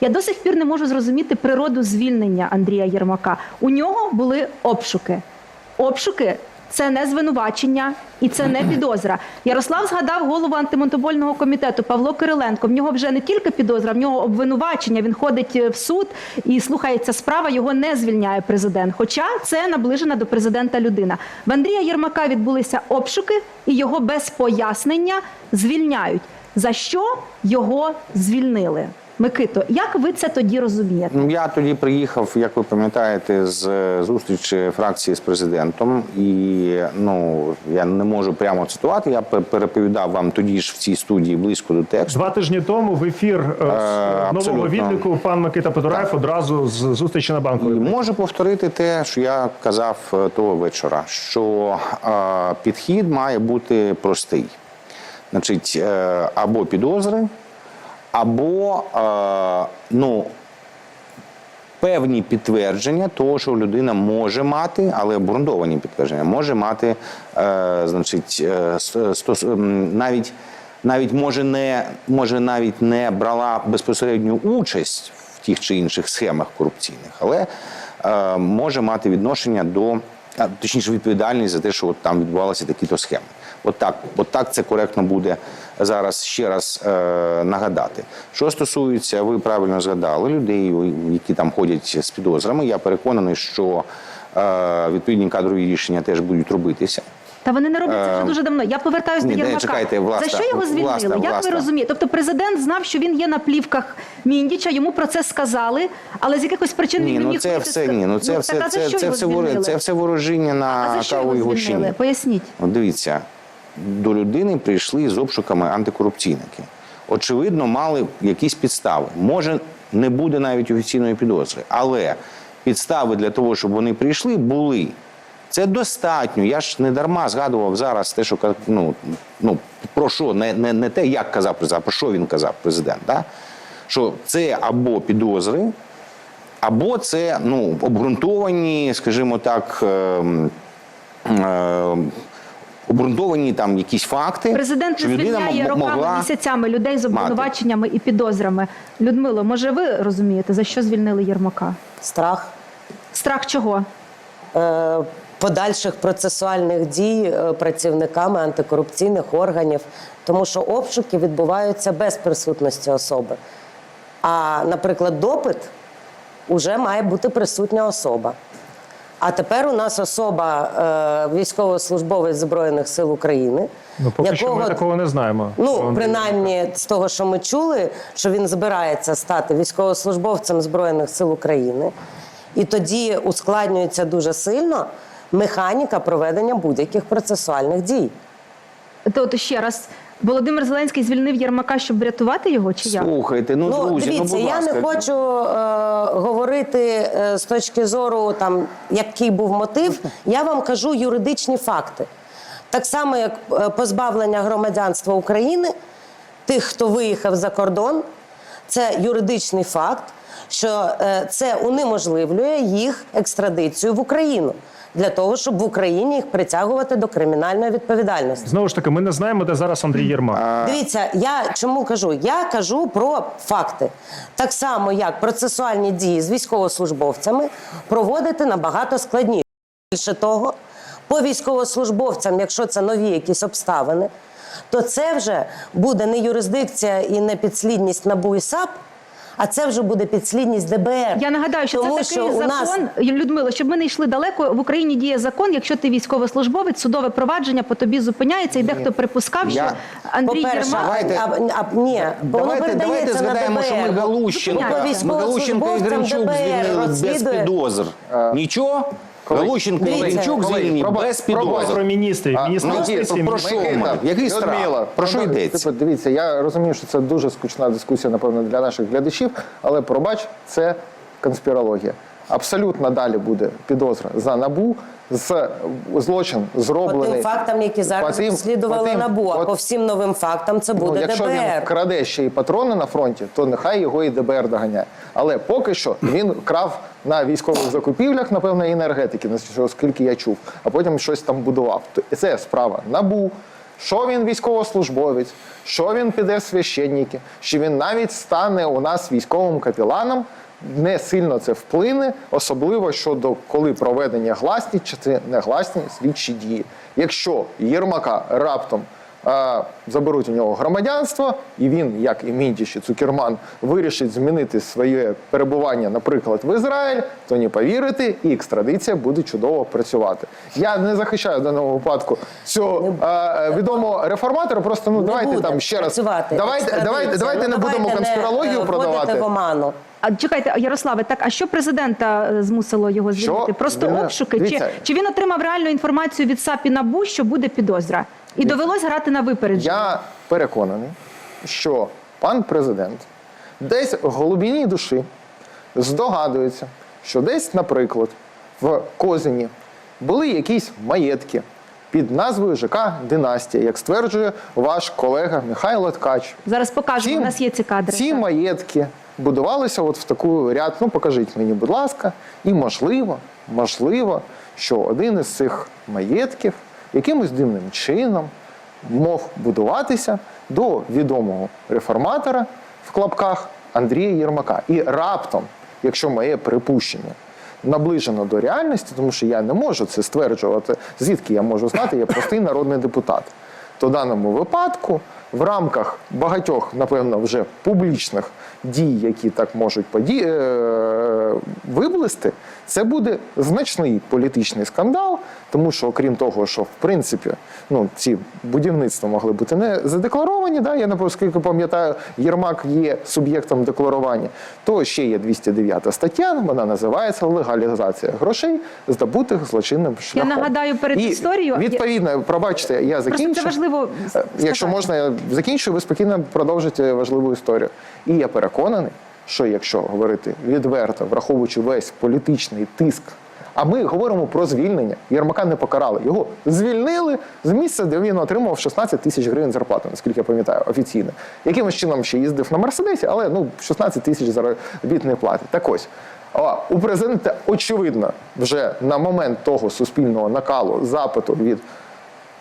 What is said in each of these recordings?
Я до сих пір не можу зрозуміти природу звільнення Андрія Єрмака. У нього були обшуки. Обшуки це не звинувачення і це не підозра. Ярослав згадав голову антимонопольного комітету Павло Кириленко. В нього вже не тільки підозра, в нього обвинувачення. Він ходить е, в суд і слухається справа. Його не звільняє президент. Хоча це наближена до президента людина. В Андрія Єрмака відбулися обшуки, і його без пояснення звільняють. За що його звільнили? Микито, як ви це тоді розумієте? Ну, Я тоді приїхав, як ви пам'ятаєте, з е, зустрічі фракції з президентом, і ну я не можу прямо цитувати. Я переповідав вам тоді ж в цій студії близько до тексту. Два тижні тому в ефір е, з нового відліку пан Микита Подораєв одразу з зустрічі на банку. І можу повторити те, що я казав е, того вечора, що е, підхід має бути простий. Значить, е, або підозри, або е, ну, певні підтвердження того, що людина може мати, але обґрунтовані підтвердження, може мати, е, значить, е, навіть, навіть може не, може навіть не брала безпосередню участь в тих чи інших схемах корупційних, але може мати відношення до, а, точніше, відповідальність за те, що от там відбувалися такі-то схеми. От так, от так це коректно буде зараз ще раз е, нагадати. Що стосується, ви правильно згадали людей, які там ходять з підозрами. Я переконаний, що е, відповідні кадрові рішення теж будуть робитися. Та вони не роблять це вже дуже давно. Я повертаюсь ні, до не, Єрмака. чекайте, власне, За що його звільнили? власне, Як ви розумієте? Тобто президент знав, що він є на плівках Міндіча, йому про це сказали, але з якихось причин Ні, він не ну міг це все ні. Ну це так, все а за це, це, все воро- це все ворожіння на кавовій його гущині. Поясніть. От дивіться, до людини прийшли з обшуками антикорупційники. Очевидно, мали якісь підстави. Може, не буде навіть офіційної підозри, але підстави для того, щоб вони прийшли, були. Це достатньо. Я ж не дарма згадував зараз те, що ну, ну, про що, не, не, не те, як казав президент, а про що він казав президент. Да? Що це або підозри, або це ну, обґрунтовані, скажімо так, ем, е, обґрунтовані там якісь факти. Президент що не людина звільняє м- роками, могла місяцями людей з обвинуваченнями і підозрами. Людмило, може ви розумієте, за що звільнили Єрмака? Страх Страх чого? е, подальших процесуальних дій е, працівниками антикорупційних органів, тому що обшуки відбуваються без присутності особи. А, наприклад, допит уже має бути присутня особа. А тепер у нас особа е, військовослужбовець Збройних сил України, Ну, поки що ми такого не знаємо. Ну, принаймні, з того, що ми чули, що він збирається стати військовослужбовцем Збройних сил України, і тоді ускладнюється дуже сильно механіка проведення будь-яких процесуальних дій. То от ще раз, Володимир Зеленський звільнив Єрмака, щоб врятувати його, чи як? Слухайте, ну, Ну, друзі, дивіться, ну, будь я не хочу е, говорити е, з точки зору, там, який був мотив. Я вам кажу юридичні факти. Так само, як е, позбавлення громадянства України тих, хто виїхав за кордон, це юридичний факт, що е, це унеможливлює їх екстрадицію в Україну для того, щоб в Україні їх притягувати до кримінальної відповідальності. Знову ж таки, ми не знаємо, де зараз Андрій Єрмак. Дивіться, я чому кажу? Я кажу про факти. Так само, як процесуальні дії з військовослужбовцями проводити набагато складніше. Більше того, по військовослужбовцям, якщо це нові якісь обставини, то це вже буде не юрисдикція і не підслідність НАБУ і САП, а це вже буде підслідність ДБР. Я нагадаю, що Тому це такий що закон, нас Людмила, щоб ми не йшли далеко. В Україні діє закон. Якщо ти військовослужбовець, судове провадження по тобі зупиняється, і дехто припускав, що Я- Андрій По-перше, Єрмак. а, а, ні, бо воно Давайте, давайте згадаємо, що ми. Галущенка, ми Галущенка і Гринчук звільнили без підозр. Нічого? Гринчук колеги, звільнені без Про підозр. міністрів. А, Міністр ну, юстиції, про що Який страх? Про що ну, йдеться? типу, Дивіться, я розумію, що це дуже скучна дискусія, напевно, для наших глядачів, але пробач, це конспірологія. Абсолютно далі буде підозра за набу з злочин По зроблений. тим фактам, які зараз По по тим- НАБУ, а по всім новим фактам це Ну, буде якщо він краде ще й патрони на фронті, то нехай його і ДБР доганяє. Але поки що він крав на військових закупівлях, напевно, і енергетики, наскільки я чув, а потім щось там будував. Це справа НАБУ, що він військовослужбовець, що він піде священники, що він навіть стане у нас військовим капіланом. Не сильно це вплине, особливо щодо коли проведення гласні чи це негласні слідчі дії. Якщо Єрмака раптом е, заберуть у нього громадянство, і він, як і Міндіч і Цукерман, вирішить змінити своє перебування, наприклад, в Ізраїль, то не повірите, і екстрадиція буде чудово працювати. Я не захищаю в даному випадку цього е, відомого реформатора. Просто ну Не давайте там ще раз. Давайте, давайте, давайте Ну, не будемо конспірологію не, продавати. в оману. А чекайте, Ярославе, так а що президента е, змусило його звільнити? Просто Звільнив? обшуки? Чи, Дивіться. чи він отримав реальну інформацію від САП і НАБУ, що буде підозра? І довелось грати на випередження? Я переконаний, що пан президент десь в глибині душі здогадується, що десь, наприклад, в Козині були якісь маєтки під назвою ЖК Династія, як стверджує ваш колега Михайло Ткач. Зараз покажемо, у нас є ці кадри. Ці Так. маєтки будувалися от в таку ряд. Ну, покажіть мені, будь ласка, і можливо, можливо, що один із цих маєтків якимось дивним чином мог будуватися до відомого реформатора в клапках Андрія Єрмака. І раптом, якщо моє припущення наближено до реальності, тому що я не можу це стверджувати, звідки я можу знати, я простий народний депутат. То в даному випадку в рамках багатьох, напевно, вже публічних дій, які так можуть поді... е, виблисти, це буде значний політичний скандал, тому що, окрім того, що в принципі ну, ці будівництва могли бути не задекларовані, да? я наскільки пам'ятаю, Єрмак є суб'єктом декларування, то ще є 209 стаття, вона називається легалізація грошей, здобутих злочинним шляхом. Я нагадаю перед І історією- Відповідно, пробачте, я закінчу. Просто це важливо Е, сказати. Якщо можна, я закінчу, ви спокійно продовжите важливу історію. І я переконаний, що якщо говорити відверто, враховуючи весь політичний тиск, а ми говоримо про звільнення, Єрмака не покарали. Його звільнили з місця, де він отримав 16 тисяч гривень зарплати, наскільки я пам'ятаю, офіційно. Якимось чином ще їздив на Мерседесі, але ну 16 тисяч заробітної плати. Так ось. А у президента очевидно вже на момент того суспільного накалу запиту від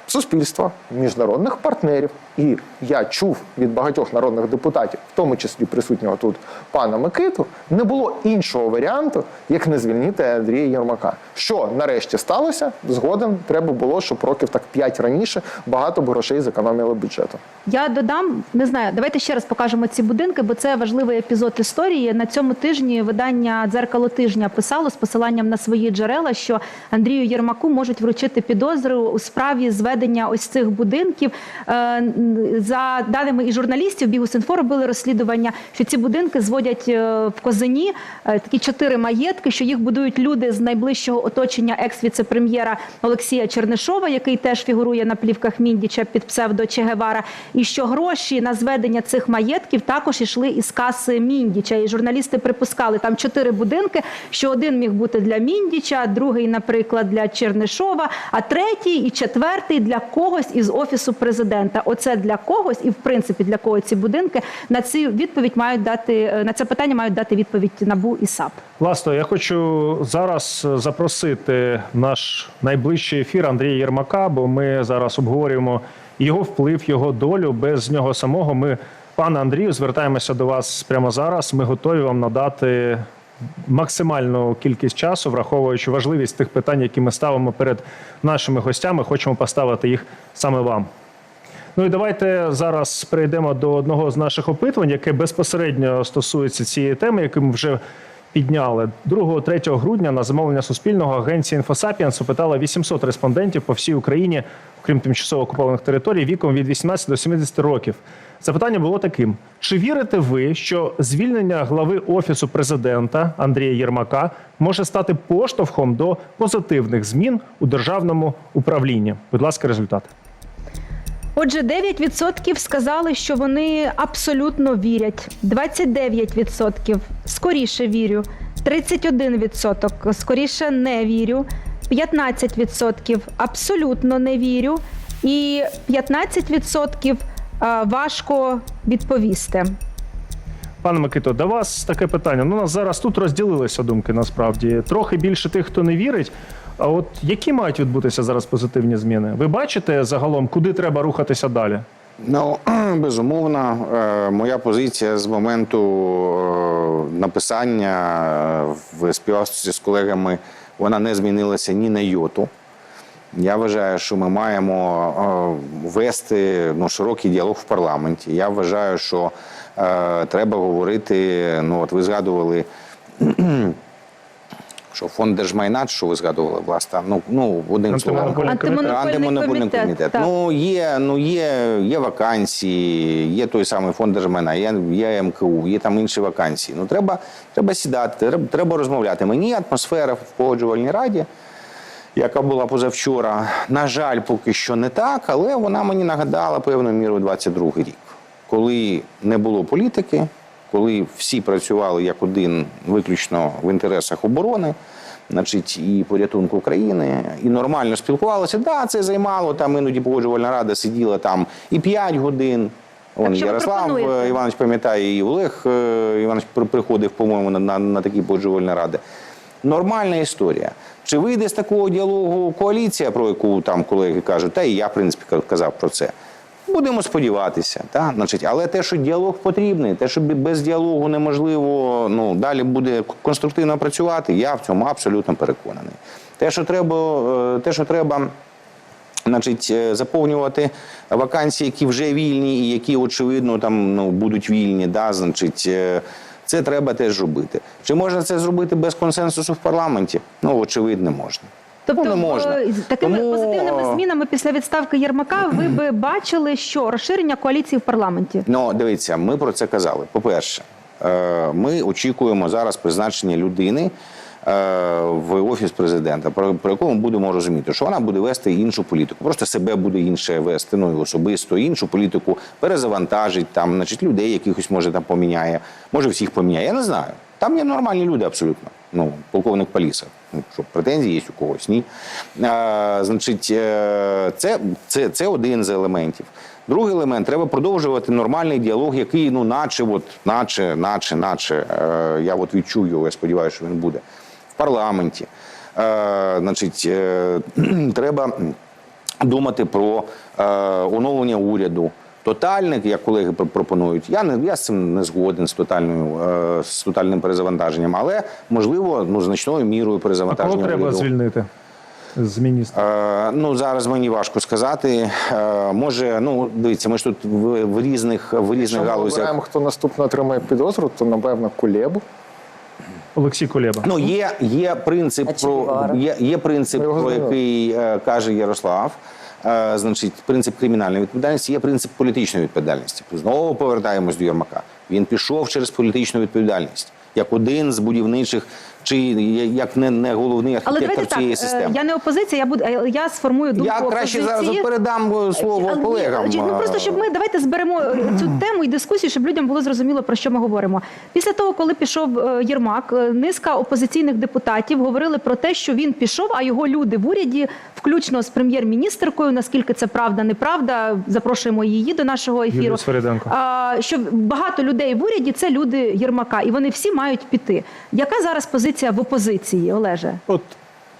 суспільства, міжнародних партнерів. І я чув від багатьох народних депутатів, в тому числі присутнього тут пана Микиту, не було іншого варіанту, як не звільнити Андрія Єрмака. Що нарешті сталося? Згодом треба було, щоб років так 5 раніше багато б грошей зекономили бюджету. Я додам, не знаю, давайте ще раз покажемо ці будинки, бо це важливий епізод історії. На цьому тижні видання Дзеркало тижня писало з посиланням на свої джерела, що Андрію Єрмаку можуть вручити підозру у справі зведення ось цих будинків. За даними і журналістів, Бігус.Інфо робили розслідування, що ці будинки зводять е, в Козині е, такі чотири маєтки, що їх будують люди з найближчого оточення екс-віцепрем'єра Олексія Чернишова, який теж фігурує на плівках Міндіча під псевдо Че Гевара, і що гроші на зведення цих маєтків також йшли із каси Міндіча. І журналісти припускали там чотири будинки, що один міг бути для Міндіча, другий, наприклад, для Чернишова, а третій і четвертий для когось із офісу президента. Оце для когось, і в принципі для кого ці будинки на цю відповідь мають дати е, на це питання мають дати відповідь НАБУ і САП. Власне, я хочу зараз запросити наш найближчий ефір Андрія Єрмака, бо ми зараз обговорюємо його вплив, його долю. Без нього самого ми, пане Андрію, звертаємося до вас прямо зараз. Ми готові вам надати максимальну кількість часу, враховуючи важливість тих питань, які ми ставимо перед нашими гостями. Хочемо поставити їх саме вам. Ну і давайте зараз перейдемо до одного з наших опитувань, яке безпосередньо стосується цієї теми, яку ми вже підняли. 2-3 грудня на замовлення Суспільного агенція «Інфосапіенс» опитала 800 респондентів по всій Україні, окрім тимчасово окупованих територій, віком від 18 до 70 років. Запитання було таким: чи вірите ви, що звільнення глави офісу президента Андрія Єрмака може стати поштовхом до позитивних змін у державному управлінні? Будь ласка, результати. Отже, 9% сказали, що вони абсолютно вірять. 29% скоріше вірю. 31% скоріше не вірю. 15% абсолютно не вірю. І 15% важко відповісти. Пане Микито, до вас таке питання. Ну, у нас зараз тут розділилися думки насправді. Трохи більше тих, хто не вірить. А от які мають відбутися зараз позитивні зміни? Ви бачите загалом, куди треба рухатися далі? Ну, безумовно, е, моя позиція з моменту е, написання е, в співавстві з колегами вона не змінилася ні на йоту. Я вважаю, що ми маємо вести ну, широкий діалог в парламенті. Я вважаю, що е, треба говорити. Ну, от ви згадували що фонд держмайна, що ви згадували, власне, ну, ну одним словом. Антимонопольний комітет. Антимонопольний комітет, комітет. так. Ну, є, ну, є, є вакансії, є той самий фонд держмайна, є, є МКУ, є там інші вакансії. Ну, треба, треба сідати, треба, треба розмовляти. Мені атмосфера в погоджувальній раді, яка була позавчора, на жаль, поки що не так, але вона мені нагадала певною мірою 22 рік, коли не було політики, коли всі працювали як один виключно в інтересах оборони. Значить, і порятунку країни, і нормально спілкувалися. Да, це займало там іноді погоджувальна рада сиділа там і 5 годин. Що ви Ярослав е, Іванович пам'ятає, і Олег е, Іванович приходив, по-моєму, на, на, на такі погоджувальні ради. Нормальна історія. Чи вийде з такого діалогу коаліція, про яку там колеги кажуть, та і я, в принципі, казав про це. Будемо сподіватися, та? Значить, але те, що діалог потрібний, те, що без діалогу неможливо ну, далі буде конструктивно працювати, я в цьому абсолютно переконаний. Те, що треба, е, те, що треба значить, е, заповнювати вакансії, які вже вільні і які, очевидно, там ну, будуть вільні, да, значить, е, це треба теж робити. Чи можна це зробити без консенсусу в парламенті? Ну, очевидно, можна. Тобто, Ну, не можна. е, такими Тому, позитивними е, змінами після відставки Єрмака ви би бачили, що розширення коаліції в парламенті. Ну, дивіться, ми про це казали. По-перше, е, ми очікуємо зараз призначення людини в офіс президента, про, ми будемо розуміти, що вона буде вести іншу політику. Просто себе буде інше вести, ну і особисто іншу політику перезавантажить там, значить, людей якихось може там поміняє, може всіх поміняє. Я не знаю. Там є нормальні люди абсолютно. Ну, полковник Паліса. Ну, що претензії є у когось, ні. А, значить, е, це, це, це один з елементів. Другий елемент треба продовжувати нормальний діалог, який, ну, наче, от, наче, наче, наче, е, я от відчую його, я сподіваюся, що він буде в парламенті. Е, значить, е, треба думати про е, оновлення уряду. Тотальник, як колеги пропонують, я не я з цим не згоден з тотальною е, з тотальним перезавантаженням, але можливо, ну значною мірою А кого перезавантаження треба уряду. звільнити з? Е, ну зараз мені важко сказати. Е, може, ну дивіться, ми ж тут в, в різних в Якщо різних ми галузях. обираємо, хто наступно отримає підозру, то напевно Кулебу. Олексій Кулеба. Ну, є, є принцип А про є, є принцип, про який е, каже Ярослав. Е, значить, принцип кримінальної відповідальності, є принцип політичної відповідальності. Знову повертаємось до Єрмака. Він пішов через політичну відповідальність як один з будівничих, чи як не, не головний Але архітектор так, цієї е, системи. я не опозиція, я буду е, я сформую думку Я краще опозиції. зараз передам е, слово Але колегам. чи- Ну просто щоб ми давайте зберемо е, цю тему і дискусію, щоб людям було зрозуміло про що ми говоримо. Після того, коли пішов е, Єрмак, е, низка опозиційних депутатів говорили про те, що він пішов, а його люди в уряді, включно з прем'єр-міністркою, наскільки це правда, неправда, запрошуємо її до нашого ефіру. А, що багато людей в уряді це люди Єрмака, і вони всі мають піти. Яка зараз позиція в опозиції, Олеже? От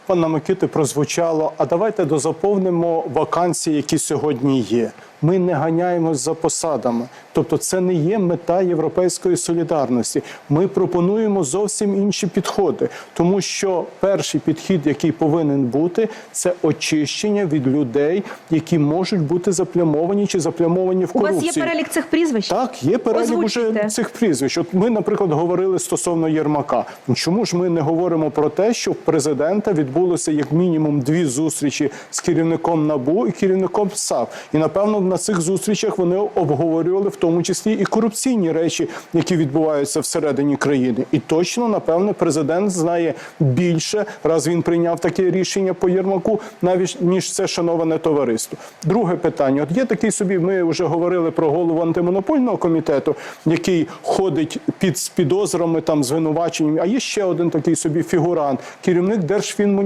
пана Микити прозвучало. А давайте дозаповнимо вакансії, які сьогодні є. Ми не ганяємось за посадами. Тобто, це не є мета європейської солідарності. Ми пропонуємо зовсім інші підходи, тому що перший підхід, який повинен бути, це очищення від людей, які можуть бути заплямовані чи заплямовані в У вас є перелік цих прізвищ? Так, є перелік Озвучуйте. уже цих прізвищ. От ми, наприклад, говорили стосовно Єрмака. Чому ж ми не говоримо про те, що президента відбулося як мінімум дві зустрічі з керівником НАБУ і керівником САП? І напевно на цих зустрічах вони обговорювали в тому числі і корупційні речі, які відбуваються всередині країни. І точно, напевне, президент знає більше, раз він прийняв таке рішення по Єрмаку, навіть ніж це шановане товариство. Друге питання: от є такий собі. Ми вже говорили про голову антимонопольного комітету, який ходить під підозрами там звинуваченнями. А є ще один такий собі фігурант, керівник Держфінмоніторингу,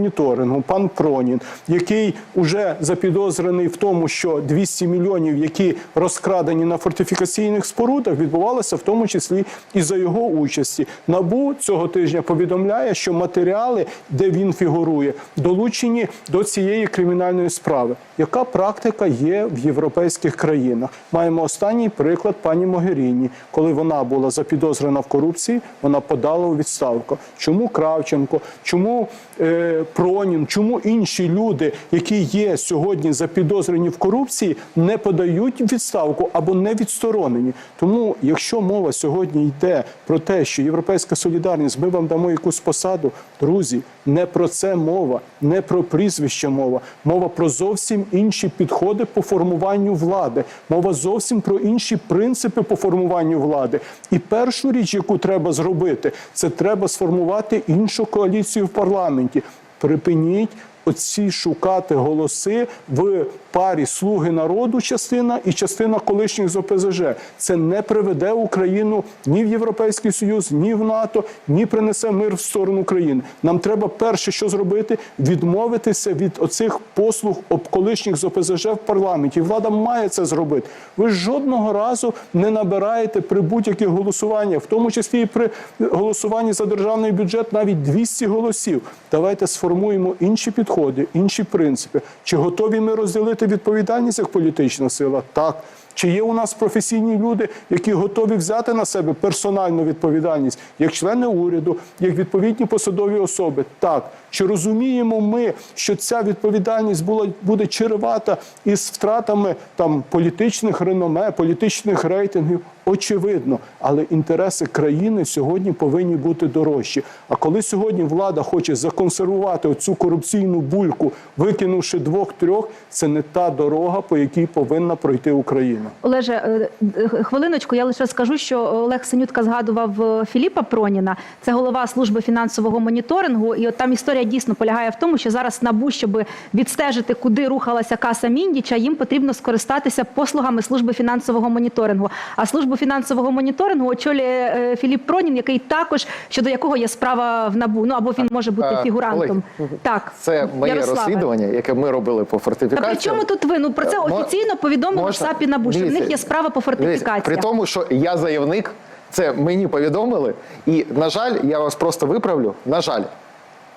пан Пронін, який уже запідозрений в тому, що 200 мільйонів мільйонів, які розкрадені на фортифікаційних спорудах, відбувалося в тому числі і за його участі. Набу цього тижня повідомляє, що матеріали, де він фігурує, долучені до цієї кримінальної справи. Яка практика є в європейських країнах? Маємо останній приклад пані Могеріні, коли вона була запідозрена в корупції, вона подала у відставку. Чому Кравченко? Чому е, Пронін? Чому інші люди, які є сьогодні запідозрені в корупції, не подають відставку або не відсторонені? Тому, якщо мова сьогодні йде про те, що європейська солідарність, ми вам дамо якусь посаду, друзі, не про це мова, не про прізвище мова, мова про зовсім інші підходи по формуванню влади, мова зовсім про інші принципи по формуванню влади. І першу річ, яку треба зробити, це треба сформувати іншу коаліцію в парламенті. Припиніть оці шукати голоси в парі слуги народу, частина і частина колишніх з ОПЗЖ. Це не приведе Україну ні в Європейський Союз, ні в НАТО, ні принесе мир в сторону України. Нам треба перше, що зробити, відмовитися від оцих послуг об колишніх з ОПЗЖ в парламенті. Влада має це зробити. Ви жодного разу не набираєте при будь-яких голосуваннях, в тому числі і при голосуванні за державний бюджет, навіть 200 голосів. Давайте сформуємо інші підходи, інші принципи. Чи готові ми розділити відповідальність як політична сила? Так. Чи є у нас професійні люди, які готові взяти на себе персональну відповідальність як члени уряду, як відповідні посадові особи? Так. Чи розуміємо ми, що ця відповідальність була буде чревата із втратами там політичних реноме, політичних рейтингів? Очевидно, але інтереси країни сьогодні повинні бути дорожчі. А коли сьогодні влада хоче законсервувати оцю корупційну бульку, викинувши двох-трьох, це не та дорога, по якій повинна пройти Україна. Олеже, е, е, хвилиночку, я лише скажу, що Олег Синютка згадував е, Філіпа Проніна, це голова служби фінансового моніторингу. І от там історія дійсно полягає в тому, що зараз НАБУ, щоб відстежити, куди рухалася каса Міндіча, їм потрібно скористатися послугами служби фінансового моніторингу. А службу фінансового моніторингу очолює Філіп Пронін, який також щодо якого є справа в НАБУ. Ну або він може бути фігурантом. Олег, Так, Це моє Ярославе. розслідування, яке ми робили по фортифікації. при чому тут ви? Ну про це офіційно повідомили в? САПі НАБУ, що в них є справа по фортифікації. При тому, що я заявник, це мені повідомили. І, на жаль, я вас просто виправлю. На жаль,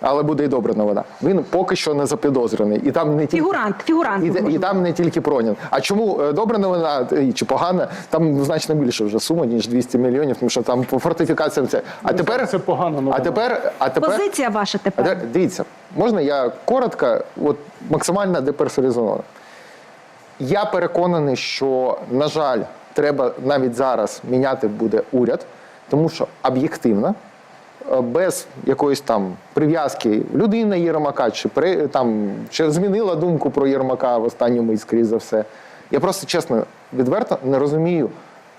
але буде і добра новина. Він поки що не запідозрений. І там не тільки Фігурант, фігурант. І, і там не тільки Пронін. А чому е, добра новина е, чи погана? Там значно більше вже сума, ніж 200 мільйонів, тому що там по фортифікаціям це. А тепер це погана новина. А тепер, а тепер Позиція ваша а тепер. тепер дивіться, можна я коротко, от максимально деперсоналізовано. Я переконаний, що, на жаль, треба навіть зараз міняти буде уряд, тому що об'єктивно, е, без якоїсь там прив'язки людина Єрмака, чи там, чи змінила думку про Єрмака в останню мить, скрізь за все. Я просто чесно, відверто не розумію,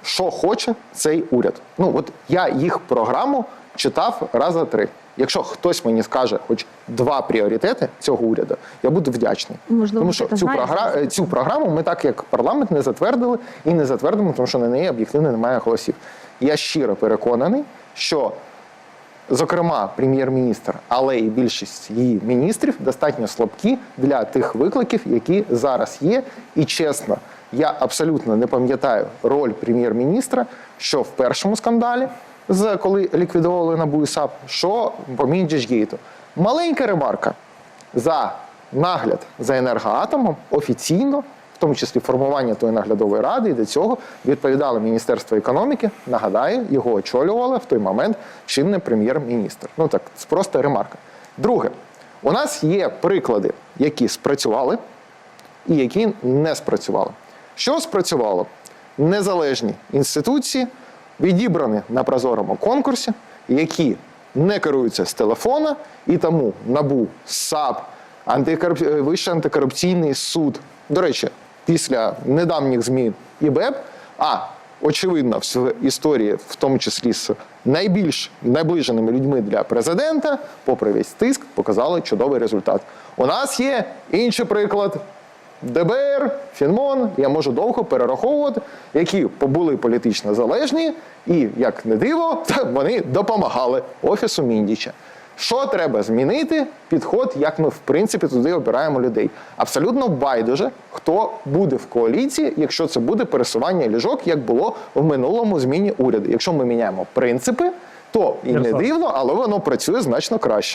що хоче цей уряд. Ну, от я їх програму читав раза три. Якщо хтось мені скаже хоч два пріоритети цього уряду, я буду вдячний. Можливо, тому що цю, знаєш, програ... цю програму ми так як парламент не затвердили і не затвердимо, тому що на неї об'єктивно немає голосів. Я щиро переконаний, що зокрема прем'єр-міністр, але і більшість її міністрів достатньо слабкі для тих викликів, які зараз є. І чесно, я абсолютно не пам'ятаю роль прем'єр-міністра, що в першому скандалі, з коли ліквідували НАБУ і САП, що по Мінджічгейту. Маленька ремарка за нагляд за енергоатомом офіційно, в тому числі формування тої наглядової ради, і до цього відповідало Міністерство економіки. Нагадаю, його очолювала в той момент чинний прем'єр-міністр. Ну так, це просто ремарка. Друге, у нас є приклади, які спрацювали і які не спрацювали. Що спрацювало? Незалежні інституції, відібрані на прозорому конкурсі, які не керуються з телефона, і тому НАБУ, САП, антикоруп... е, Вищий антикорупційний суд. До речі, після недавніх змін ІБЕП, а очевидно, в історії, в тому числі з найбільш наближеними людьми для президента, попри весь тиск, показали чудовий результат. У нас є інший приклад. ДБР, Фінмон, я можу довго перераховувати, які були політично залежні, і, як не диво, вони допомагали офісу Міндіча. Що треба змінити? Підход, як ми в принципі туди обираємо людей. Абсолютно байдуже, хто буде в коаліції, якщо це буде пересування ліжок, як було в минулому зміні уряду. Якщо ми міняємо принципи, то і не дивно, але воно працює значно краще.